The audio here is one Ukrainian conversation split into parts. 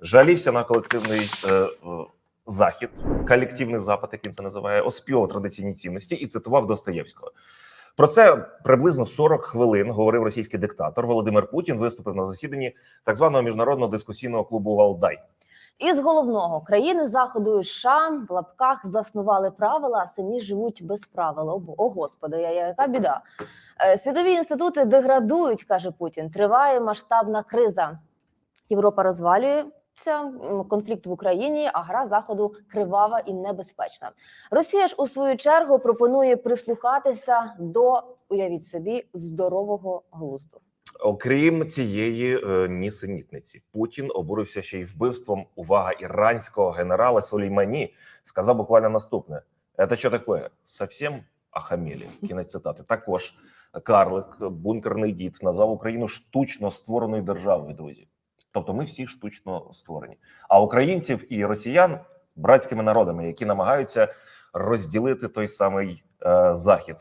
жалівся на колективний е, е, захід, колективний запад, як він це називає, оспівав традиційні цінності і цитував Достоєвського. Про це приблизно 40 хвилин говорив російський диктатор Володимир Путін. Виступив на засіданні так званого міжнародного дискусійного клубу Валдай. Із головного країни заходу і США в лапках заснували правила, а самі живуть без правил. О, о господи, я, я- яка біда. Е, Світові інститути деградують, каже Путін. Триває масштабна криза. Європа розвалюється. М, Конфлікт в Україні, а гра заходу кривава і небезпечна. Росія ж у свою чергу пропонує прислухатися до уявіть собі здорового глузду. Окрім цієї е, нісенітниці, Путін обурився ще й вбивством увага іранського генерала Сулеймані. Сказав буквально наступне: «Это що таке? Совсем ахамелі. Кінець цитати. Також Карлик, бункерний дід, назвав Україну штучно створеною державою. Друзі, тобто ми всі штучно створені. А українців і росіян братськими народами, які намагаються розділити той самий е, захід.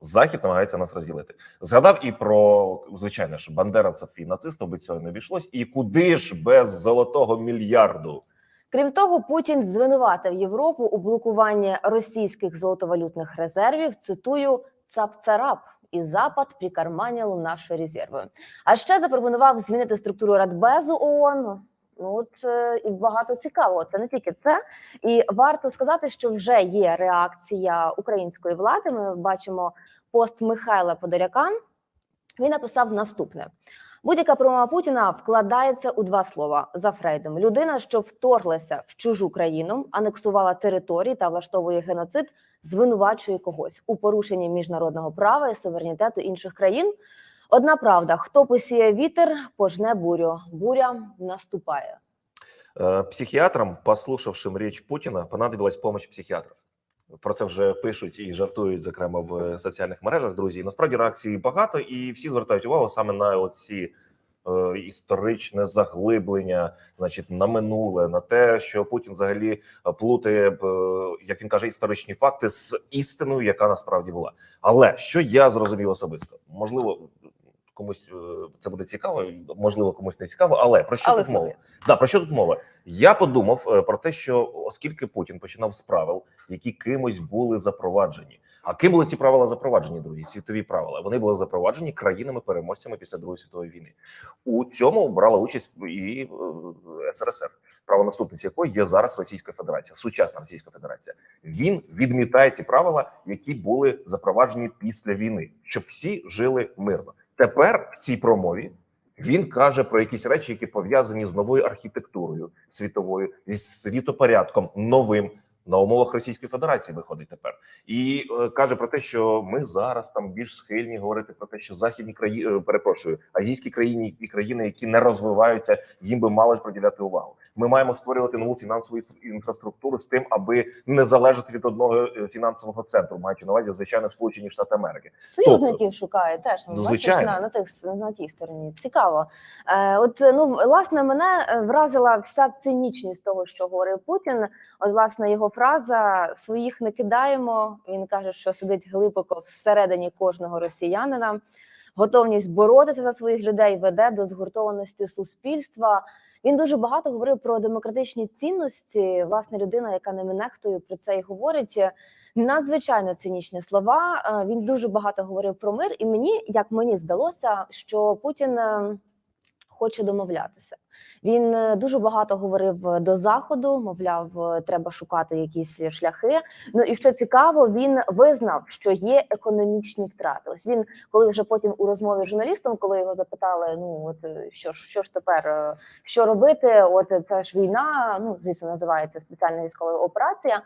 Захід намагається нас розділити. Згадав і про звичайно ж бандеровців і нацистів, би цього не обійшлось. І куди ж без золотого мільярду? Крім того, Путін звинуватив Європу у блокуванні російських золотовалютних резервів. Цитую цап-царап. І Запад прикарманили наші резерви. А ще запропонував змінити структуру Радбезу ООН. Ну от е, і багато цікавого. Це не тільки це, і варто сказати, що вже є реакція української влади. Ми бачимо пост Михайла Подоляка. Він написав наступне: Будь-яка промова Путіна вкладається у два слова за Фрейдом. Людина, що вторглася в чужу країну, анексувала території та влаштовує геноцид, звинувачує когось у порушенні міжнародного права і суверенітету інших країн. Одна правда: хто посіє вітер, пожне бурю. Буря наступає. Е, Психіатрам, послухавшим річ Путіна, понадобилась помощь психіатрів. Про це вже пишуть і жартують, зокрема в соціальних мережах. Друзі, І насправді реакцій багато, і всі звертають увагу саме на ці е, історичне заглиблення, значить, на минуле, на те, що Путін взагалі е, плутає, е, як він каже, історичні факти з істиною, яка насправді була. Але що я зрозумів особисто, можливо, комусь е, це буде цікаво, можливо, комусь не цікаво, але про що Але тут мова? Да, про що тут мова? Я подумав е, про те, що оскільки Путін починав з правил, які кимось були запроваджені. А ким були ці правила запроваджені, друзі? Світові правила. Вони були запроваджені країнами-переможцями після Другої світової війни. У цьому брала участь і е, СРСР, правонаступниці якої є зараз Російська Федерація, сучасна Російська Федерація. Він відмітає ті правила, які були запроваджені після війни, щоб всі жили мирно. Тепер в цій промові він каже про якісь речі, які пов'язані з новою архітектурою світовою, з світопорядком новим на умовах Російської Федерації виходить тепер, і е, каже про те, що ми зараз там більш схильні говорити про те, що західні країни перепрошую, азійські країни і країни, які не розвиваються, їм би мали приділяти увагу. Ми маємо створювати нову фінансову інфраструктуру з тим, аби не залежати від одного е, фінансового центру, маючи на увазі звичайно Сполучені Штати Америки. Союзників шукає теж Ну, звичайно. на, на тих на тій стороні. Цікаво. Е, от ну власне мене е, вразила вся цинічність того, що говорив Путін. От власне його фраза своїх не кидаємо. Він каже, що сидить глибоко всередині кожного росіянина. Готовність боротися за своїх людей веде до згуртованості суспільства. Він дуже багато говорив про демократичні цінності. Власне, людина, яка ними нехтує, про це і говорить. Надзвичайно цинічні слова. Е, Він дуже багато говорив про мир, і мені, як мені здалося, що Путін е, хоче домовлятися. Він е, дуже багато говорив до заходу, мовляв, е, треба шукати якісь шляхи. Ну і що цікаво, він визнав, що є економічні втрати. Ось він, коли вже потім у розмові з журналістом, коли його запитали, ну от е, що ж, що ж тепер, е, що робити? От е, це ж війна. Ну звісно, називається спеціальна військова операція.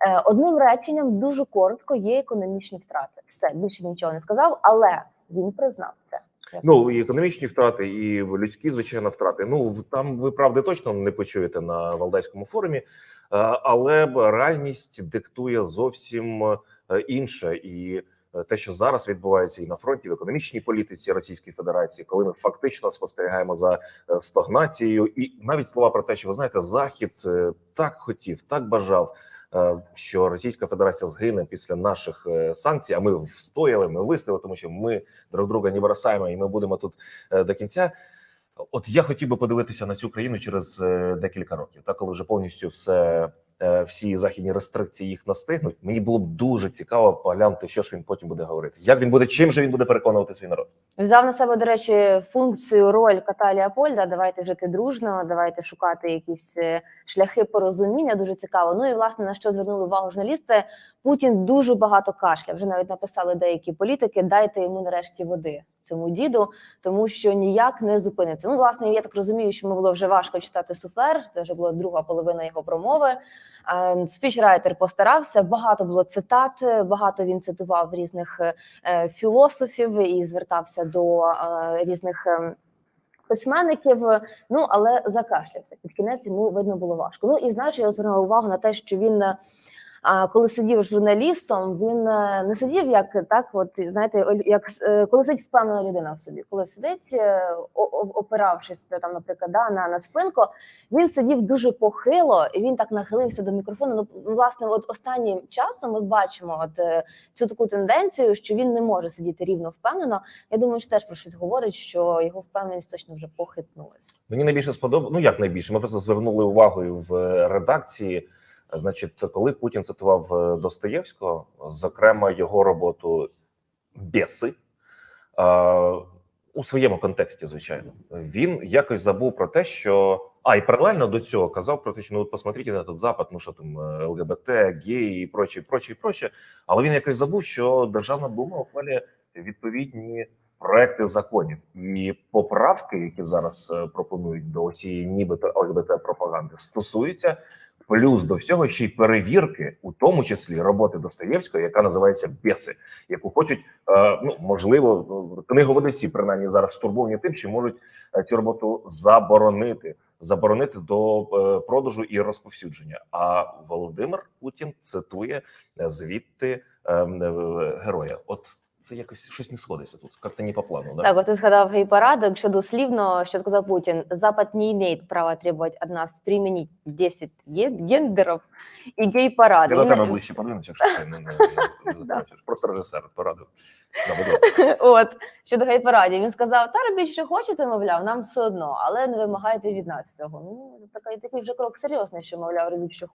Е, Одним реченням дуже коротко є економічні втрати. Все більше він нічого не сказав, але він признав це. Ну і економічні втрати, і людські звичайно втрати. Ну там ви правди точно не почуєте на Валдайському форумі, е, але реальність диктує зовсім е, інше і. е, Те, що зараз відбувається і на фронті в економічній політиці Російської Федерації, коли ми фактично спостерігаємо за стагнацією, і навіть слова про те, що ви знаєте, Захід так хотів, так бажав, що Російська Федерація згине після наших е, санкцій. А ми встояли, ми вистояли, тому що ми друг друга не бросаємо, і ми будемо тут е, до кінця. От я хотів би подивитися на цю країну через е, декілька років, так коли вже повністю все. Е, Всі західні рестрикції їх настигнуть. Мені було б дуже цікаво поглянути, що ж він потім буде говорити. Як він буде, чим же він буде переконувати свій народ? Взяв на себе, до речі, функцію, роль Ката Леопольда. Давайте жити дружно, давайте шукати якісь е, шляхи порозуміння. Дуже цікаво. Ну і власне на що звернули увагу журналісти. Путін дуже багато кашляв. Вже навіть написали деякі політики. Дайте йому нарешті води цьому діду, тому що ніяк не зупиниться. Ну, власне, я так розумію, що йому було вже важко читати суфлер. Це вже була друга половина його промови. Е, Спічрайтер постарався. Багато було цитат. Багато він цитував різних е, філософів і звертався до е, різних. ем, Письменників, ну але закашлявся під кінець йому видно було важко. Ну і знаєш, я звернула увагу на те, що він а, коли сидів журналістом, він е, не сидів як так, от знаєте, як е, коли сидить впевнена людина в собі, коли сидить, е, опиравшись там, наприклад, да, на, на спинку, він сидів дуже похило, і він так нахилився до мікрофону. Ну, власне, от останнім часом ми бачимо от цю таку тенденцію, що він не може сидіти рівно впевнено. Я думаю, що теж про щось говорить, що його впевненість точно вже похитнулась. Мені найбільше сподобалося. Ну як найбільше? Ми просто звернули увагу в редакції. Значить, коли Путін цитував е, Достоєвського, зокрема його роботу Бєси е, у своєму контексті, звичайно, він якось забув про те, що а і паралельно до цього казав про те, що ну от посмотрите на этот запад, ну що там е, ЛГБТ, геї і прочі, прочі, прочі. Але він якось забув, що Державна дума ухвалює відповідні проекти законів і поправки, які зараз пропонують до цієї нібито ЛГБТ пропаганди, стосуються плюс до всього ще й перевірки, у тому числі роботи Достоєвського, яка називається Беси, яку хочуть е, ну можливо книговодиці принаймні зараз стурбовані тим, чи можуть е, цю роботу заборонити. Заборонити до е, продажу і розповсюдження. А Володимир Путін цитує е, звідти е, е, героя. От це якось щось не сходиться тут. Як-то не по плану. Да? Так, ти згадав гей-парад, якщо дослівно, що сказав Путін, Запад не має права требувати від нас примінити 10 гендерів і гей-парад. Я до тебе ближче подивимося, якщо ти не, не, не. Просто режисер порадив. Да, будь ласка. От щодо гей-парадів, він сказав: та робіть, що хочете, мовляв, нам все одно, але не вимагайте від нас цього. Ну такий такий вже крок серйозний, що мовляв, робіть, що